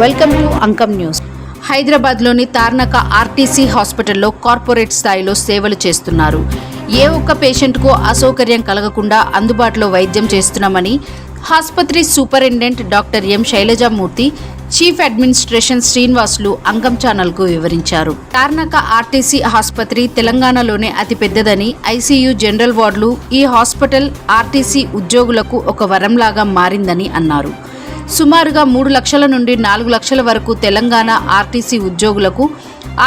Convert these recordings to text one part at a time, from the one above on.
Welcome to Ankam news. హైదరాబాద్లోని Tarnaka RTC హాస్పిటల్లో corporate స్థాయిలో సేవలు చేస్తున్నారు. ఏ ఒక్క పేషెంట్కు అసౌకర్యం కలగకుండా అందుబాటులో వైద్యం చేస్తున్నామని ఆసుపత్రి superintendent doctor M Shailajamurthy chief administration Srinivasulu Ankam ఛానల్కు వివరించారు. తార్నక ఆర్టీసీ ఆసుపత్రి తెలంగాణలోనే అతిపెద్దదని ఐసీయూ జనరల్ వార్డులు ఈ హాస్పిటల్ ఆర్టీసీ ఉద్యోగులకు ఒక వరంలాగా మారిందని అన్నారు. సుమారుగా మూడు లక్షల నుండి నాలుగు లక్షల వరకు తెలంగాణ ఆర్టీసీ ఉద్యోగులకు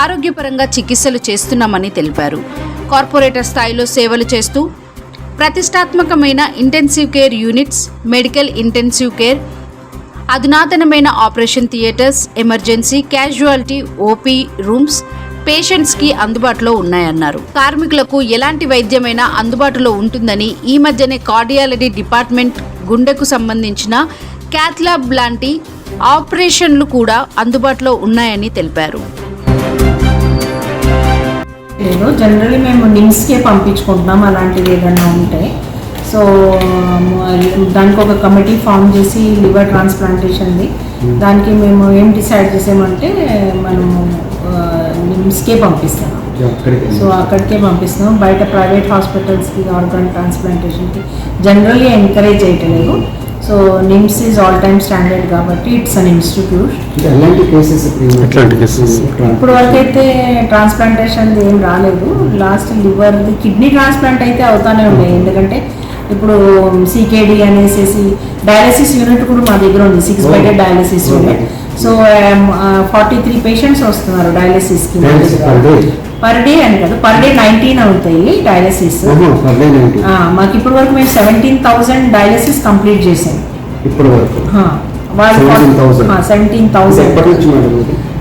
ఆరోగ్యపరంగా చికిత్సలు చేస్తున్నామని తెలిపారు. కార్పొరేటర్ స్థాయిలో సేవలు చేస్తూ ప్రతిష్టాత్మకమైన intensive care units medical intensive care అధునాతనమైన operation theatres emergency casualty OP rooms పేషెంట్స్కి అందుబాటులో ఉన్నాయన్నారు. కార్మికులకు ఎలాంటి వైద్యమైనా అందుబాటులో ఉంటుందని ఈ మధ్యనే కార్డియాలజీ డిపార్ట్మెంట్ గుండెకు సంబంధించిన క్యాథ్లాబ్ లాంటి ఆపరేషన్లు కూడా అందుబాటులో ఉన్నాయని తెలిపారు. లేదు జనరల్లీ మేము నిమ్స్కే పంపించుకుంటున్నాం అలాంటిది ఏదైనా ఉంటే. సో దానికి ఒక కమిటీ ఫామ్ చేసి లివర్ ట్రాన్స్ప్లాంటేషన్ది. దానికి మేము ఏం డిసైడ్ చేసామంటే మనము నిమ్స్కే పంపిస్తున్నాం అక్కడికి. సో అక్కడికే పంపిస్తున్నాం. బయట ప్రైవేట్ హాస్పిటల్స్కి ఆర్గాన్ ట్రాన్స్ప్లాంటేషన్కి. జనరల్లీ ఎంకరేజ్ చేయట్లేదు. So NIMS is all time standard కాబట్టి ఇట్స్ అన్ ఇన్స్టిట్యూట్? ఇప్పుడు వరకు అయితే ట్రాన్స్ప్లాంటేషన్ ఏం రాలేదు. లాస్ట్ లివర్ కిడ్నీ ట్రాన్స్ప్లాంట్ అయితే అవుతానే ఉన్నాయి. ఎందుకంటే ఇప్పుడు సికేడి అనేసి డయాలసిస్ యూనిట్ కూడా మా దగ్గర ఉంది. Six. Bedded dialysis unit so forty three patients వస్తున్నారు డయాలసిస్కి per day? పర్ డే అని కాదు పర్ డే నైన్టీన్ అవుతాయి డయాలసిస్ మాకు ఇప్పటి వరకు మేము సెవెంటీన్ థౌసండ్ డయాలసిస్ కంప్లీట్ చేసాం ఇప్పటి వరకు ఆ, వాళ్ళు 17,000. సెవెంటీన్ థౌసండ్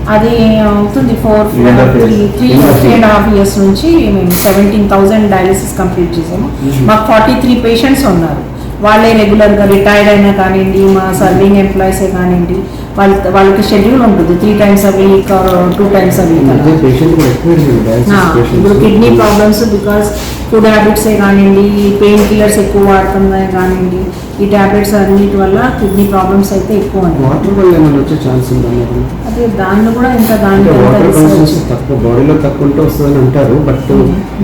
అది అవుతుంది four three. Three three and. Half years నుంచి మేము సెవెంటీన్ థౌసండ్ డయాలసిస్ కంప్లీట్ చేసాము Mhm. మాకు ఫార్టీ త్రీ పేషెంట్స్ ఉన్నారు వాళ్ళే రెగ్యులర్గా రిటైర్డ్ అయినా కానివ్వండి మా సర్వింగ్ ఎంప్లాయీసే కానివ్వండి వాళ్ళ వాళ్ళకి షెడ్యూల్ ఉంటుంది. Three times a week two times a week మధ్య పేషెంట్ కూడా ఎక్కువ పెరిగింది డయాలసిస్ ఇప్పుడు కిడ్నీ ప్రాబ్లమ్స్ బికాస్ ఫుడ్ హ్యాబిట్సే కానివ్వండి పెయిన్ కిల్లర్స్ ఎక్కువ వాడుతున్నాయి కానివ్వండి ఈ టాబ్లెట్స్ అన్నిటి వల్ల కిడ్నీ ప్రాబ్లమ్స్ అయితే ఎక్కువ వాటర్ వల్ల ఏమైనా వచ్చే ఛాన్స్ ఉందా దాన్ని కూడా ఇంకా మీద వాటర్ తక్కువ బాడీలో తక్కువ ఉంటే వస్తుందని అంటారు బట్.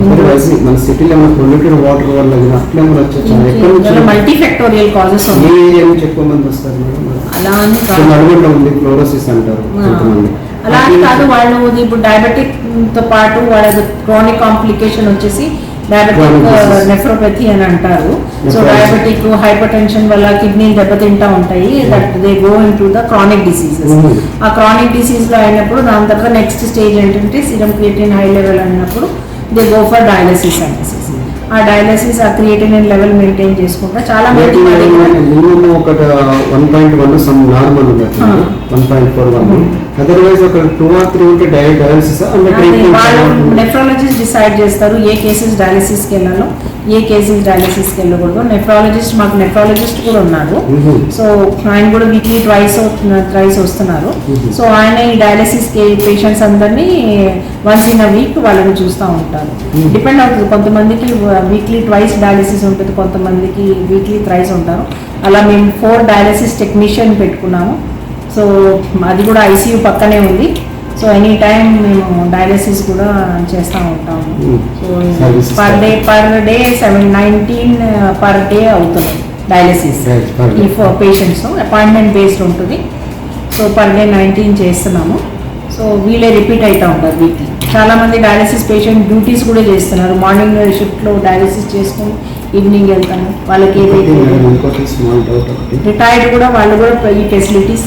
అదర్వైజ్ మన సిటీలో ఏమైనా పొల్యూటెడ్ వాటర్ వల్ల అట్లా ఏమైనా వచ్చే ఛాన్స్ ఎక్కడ నుంచి మల్టీ ఫ్యాక్టోరియల్ కాజెస్ ఏ ఉన్నాయి. నుంచి ఎక్కువ మంది వస్తారు మేడం? అలా అని నల్గొండ ఉంది క్లోరోసిస్ అంటారు కొంతమంది. అలా అని కాదు వాళ్ళు ఇప్పుడు డయాబెటిక్తో పాటు వాళ్ళ క్రానిక్ కాంప్లికేషన్ వచ్చేసి డయాబెటిక్. నెఫ్రోపతి అని అంటారు సో. డయాబెటిక్ హైపర్ టెన్షన్ వల్ల కిడ్నీ దెబ్బతింటా ఉంటాయి that they go into the chronic diseases. ఆ క్రానిక్ డిసీజ్లో అయినప్పుడు దాని తర్వాత నెక్స్ట్ స్టేజ్ ఏంటంటే సిరం క్రియేటిన్ హై లెవెల్ అయినప్పుడు దే గో ఫర్ డయాలసిస్ అనేసి ఆ డయాలసిస్ ఆ క్రియేటిన్ లెవెల్ మెయింటైన్ చేసుకుంటా చాలా మంది మా దగ్గర మినిమం ఒక one point one some normal. One point four one otherwise ఒక టూ ఆర్ త్రీ ఉంటే డై డయాలసిస్ నెఫ్రాలజిస్ట్ డిసైడ్ చేస్తారు ఏ కేసెస్ డయాలసిస్కి వెళ్ళాలో ఏ కేసెస్ డయాలసిస్కి వెళ్ళకూడదు. నెఫ్రాలజిస్ట్ మాకు నెఫ్రాలజిస్ట్ కూడా ఉన్నారు. సో ఆయన కూడా వీక్లీ ట్వైస్ ట్రైస్ వస్తున్నారు. సో ఆయన ఈ డయాలసిస్ పేషెంట్స్ అందరినీ వన్స్ ఇన్ అ వీక్ వాళ్ళని చూస్తూ ఉంటారు. డిపెండ్ అవుతుంది కొంతమందికి వీక్లీ ట్వైస్ డయాలసిస్ ఉంటుంది కొంతమందికి వీక్లీ థ్రైస్ ఉంటారు. అలా మేము ఫోర్ డయాలసిస్ టెక్నీషియన్ పెట్టుకున్నాము. సో అది కూడా ఐసీయూ పక్కనే ఉంది. సో ఎనీ టైం మేము డయాలసిస్ కూడా చేస్తూ ఉంటాము. Mm. So per day per day seven nineteen per day అవుతుంది డయాలసిస్. ఈ ఫోర్ పేషెంట్స్ అపాయింట్మెంట్ బేస్డ్ ఉంటుంది. సో పర్ డే నైన్టీన్ చేస్తున్నాము. సో వీళ్ళే రిపీట్ అవుతూ ఉంటారు వీక్లీ. చాలా మంది డయాలసిస్ పేషెంట్ డ్యూటీస్ కూడా చేస్తున్నారు. మార్నింగ్ షిఫ్ట్లో డయాలసిస్ చేసుకొని ఈవినింగ్ వెళ్తాను వాళ్ళకి ఏదైతే రిటైర్డ్ కూడా వాళ్ళు కూడా ఈ ఫెసిలిటీస్